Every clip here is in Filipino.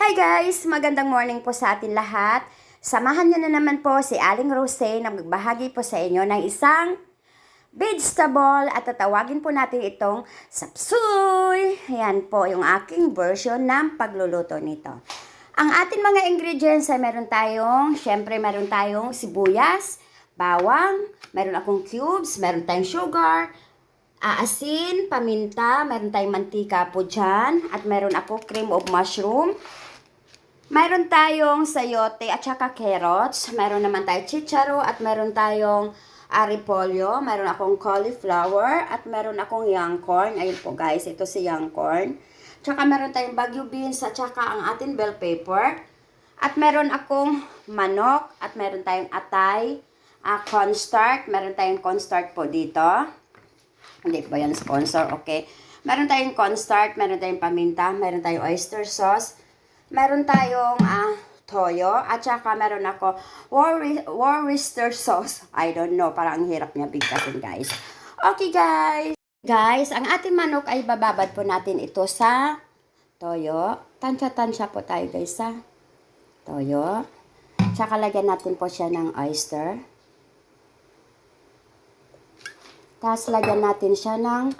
Hi guys! Magandang morning po sa atin lahat. Samahan niyo na naman po si Aling Rose na magbahagi po sa inyo ng isang vegetable at tatawagin po natin itong sapsuy. Yan po yung aking version ng pagluluto nito. Ang ating mga ingredients ay meron tayong, syempre meron tayong sibuyas, bawang, meron akong cubes, meron tayong sugar, aasin, paminta, meron tayong mantika po dyan, at meron ako cream of mushroom, Mayroon tayong sayote at saka carrots. Mayroon naman tayong chicharo at meron tayong aripolyo. Mayroon akong cauliflower at meron akong young corn. Ayun po guys, ito si young corn. Tsaka meron tayong bagyo beans at saka ang ating bell pepper. At meron akong manok at meron tayong atay, uh, cornstarch. Meron tayong cornstarch po dito. Hindi po yan sponsor, okay. Meron tayong cornstarch, meron tayong paminta, meron tayong oyster sauce, meron tayong ah, toyo, at saka meron ako Worcester sauce. I don't know, parang ang hirap niya bigkasin guys. Okay guys. Guys, ang ating manok ay bababad po natin ito sa toyo. Tansya-tansya po tayo guys sa toyo. Tsaka lagyan natin po siya ng oyster. Tapos lagyan natin siya ng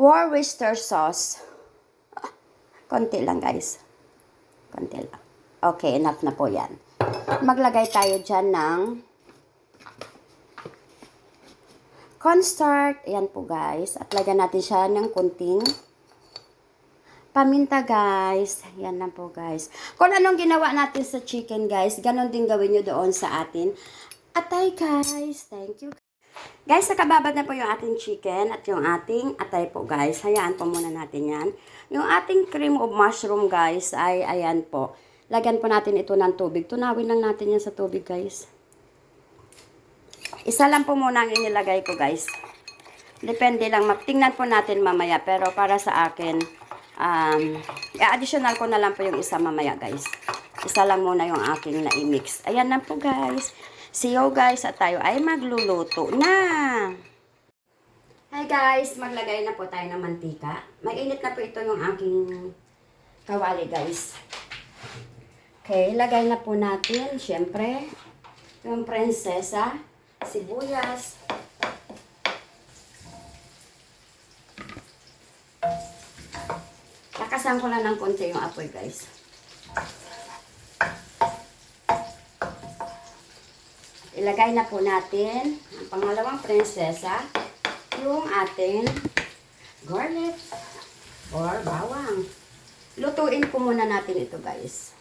Worcester sauce. Konti lang guys. Konti. Okay, enough na po yan. Maglagay tayo dyan ng cornstarch. Ayan po guys. At lagyan natin siya ng kunting paminta guys. Yan lang po guys. Kung anong ginawa natin sa chicken guys, ganon din gawin nyo doon sa atin. Atay guys. Thank you. Guys, nakababad na po yung ating chicken at yung ating atay po guys. Hayaan po muna natin yan. Yung ating cream of mushroom guys ay ayan po. Lagyan po natin ito ng tubig. Tunawin lang natin yan sa tubig guys. Isa lang po muna ang inilagay ko guys. Depende lang. Tingnan po natin mamaya. Pero para sa akin, um, i-additional ko na lang po yung isa mamaya guys. Isa lang muna yung aking na-mix. Ayan na po guys. See you guys at tayo ay magluluto na. Hi guys, maglagay na po tayo ng mantika. Mainit na po ito yung aking kawali guys. Okay, lagay na po natin, syempre, yung prinsesa, sibuyas, Lakasan ko lang ng konti yung apoy guys. Ilagay na po natin ang pangalawang prinsesa, yung ating garlic or bawang. Lutuin po muna natin ito guys.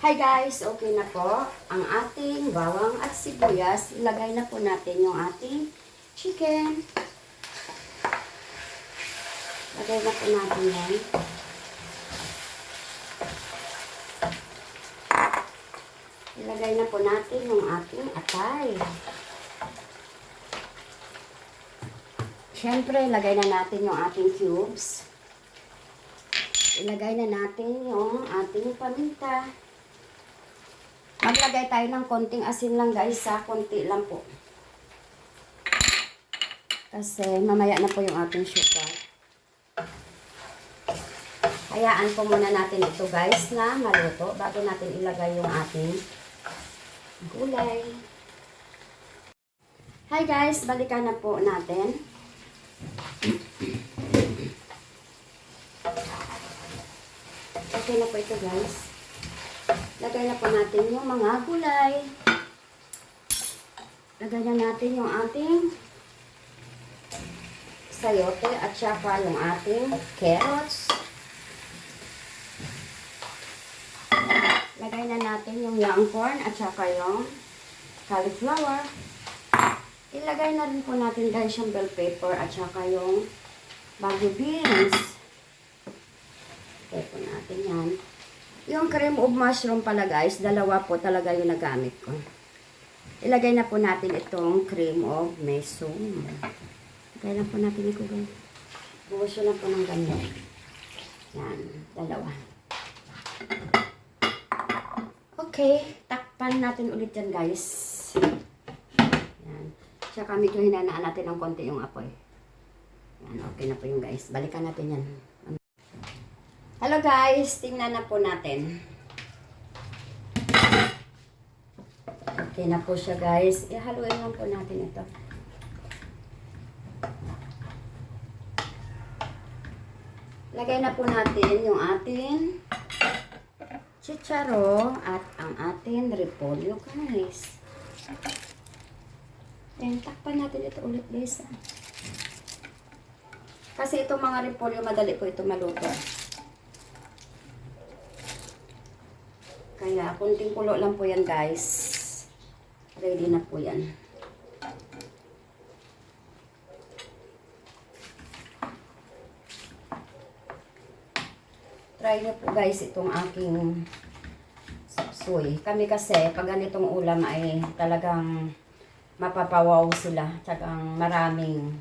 Hi guys, okay na po ang ating bawang at sibuyas. Ilagay na po natin yung ating chicken. Lagay na po natin yan. Ilagay na po natin yung ating atay. Siyempre, ilagay na natin yung ating cubes. Ilagay na natin yung ating paminta. Maglagay tayo ng konting asin lang guys ha. Konti lang po. Kasi mamaya na po yung ating sugar. Hayaan po muna natin ito guys na maluto bago natin ilagay yung ating gulay. Hi guys, balikan na po natin. Okay na po ito guys. Lagay na po natin yung mga gulay. Lagay na natin yung ating sayote at saka yung ating carrots. Lagay na natin yung young corn at saka yung cauliflower. Ilagay na rin po natin guys yung bell pepper at saka yung bago beans. Ilagay natin yan. Yung cream of mushroom pala guys, dalawa po talaga yung nagamit ko. Ilagay na po natin itong cream of mushroom. Ilagay na po natin ito guys. Buhos na po ng ganyan. Yan, dalawa. Okay, takpan natin ulit yan guys. Yan. Tsaka medyo hinanaan natin ng konti yung apoy. Yan, okay na po yung guys. Balikan natin yan. Hello guys, tingnan na po natin. Okay na po siya guys. Ihaluin lang po natin ito. Lagay na po natin yung atin chicharo at ang ating repolyo guys. Then, takpan natin ito ulit guys. ah. Kasi itong mga repolyo, madali po ito maluto. Kaya, kunting kulo lang po yan guys. Ready na po yan. Try nyo po guys itong aking sapsoy. Kami kasi, pag ganitong ulam ay talagang mapapawaw sila. Tsagang maraming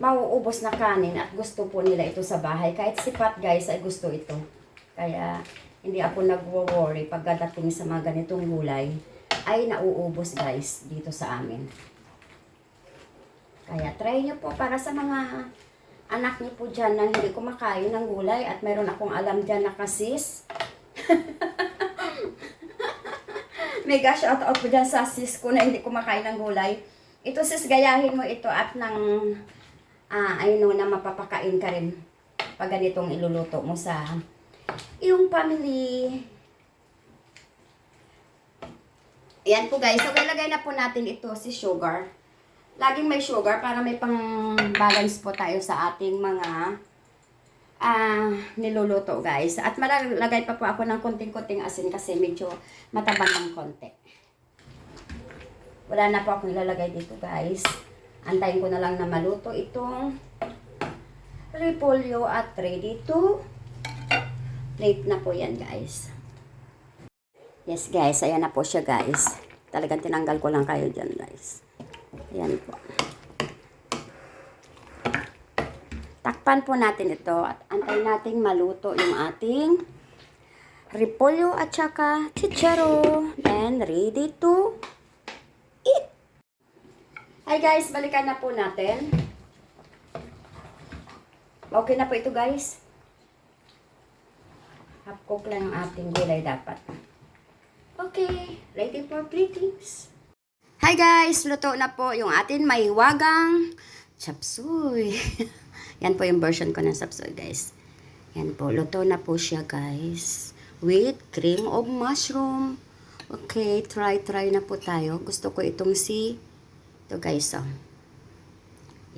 mauubos na kanin at gusto po nila ito sa bahay. Kahit sipat guys ay gusto ito. Kaya hindi ako nagwo-worry pag dating sa mga ganitong gulay ay nauubos guys dito sa amin. Kaya try nyo po para sa mga anak niyo po dyan na hindi kumakain ng gulay at meron akong alam dyan na kasis. Mega shout out po dyan sa sis ko na hindi kumakain ng gulay. Ito sis, gayahin mo ito at nang ah, ayun na mapapakain ka rin pag ganitong iluluto mo sa iyong family. Ayan po guys. So, ilagay na po natin ito si sugar. Laging may sugar para may pang balance po tayo sa ating mga ah niluluto guys. At malalagay pa po ako ng konting-konting asin kasi medyo matabang ng konti. Wala na po akong ilalagay dito guys. Antayin ko na lang na maluto itong repolyo at ready to plate na po yan guys. Yes guys, ayan na po siya guys. Talagang tinanggal ko lang kayo dyan guys. Ayan po. Takpan po natin ito at antayin nating maluto yung ating repolyo at saka chicharo. And ready to eat. Hi guys, balikan na po natin. Okay na po ito guys. Half cook lang ang ating gulay dapat. Okay, ready for platings. Hi guys, luto na po yung atin may wagang chapsuy. Yan po yung version ko ng chapsuy guys. Yan po, luto na po siya guys. With cream of mushroom. Okay, try try na po tayo. Gusto ko itong si ito guys oh.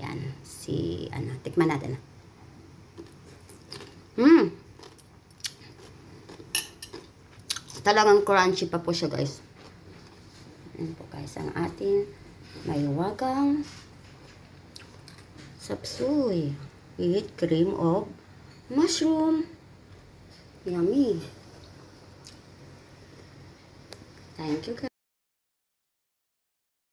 Yan, si ano, tikman natin. Hmm. Talagang crunchy pa po siya guys. Ayan po guys, ang ating may wagang sapsuy with cream of mushroom. Yummy. Thank you guys.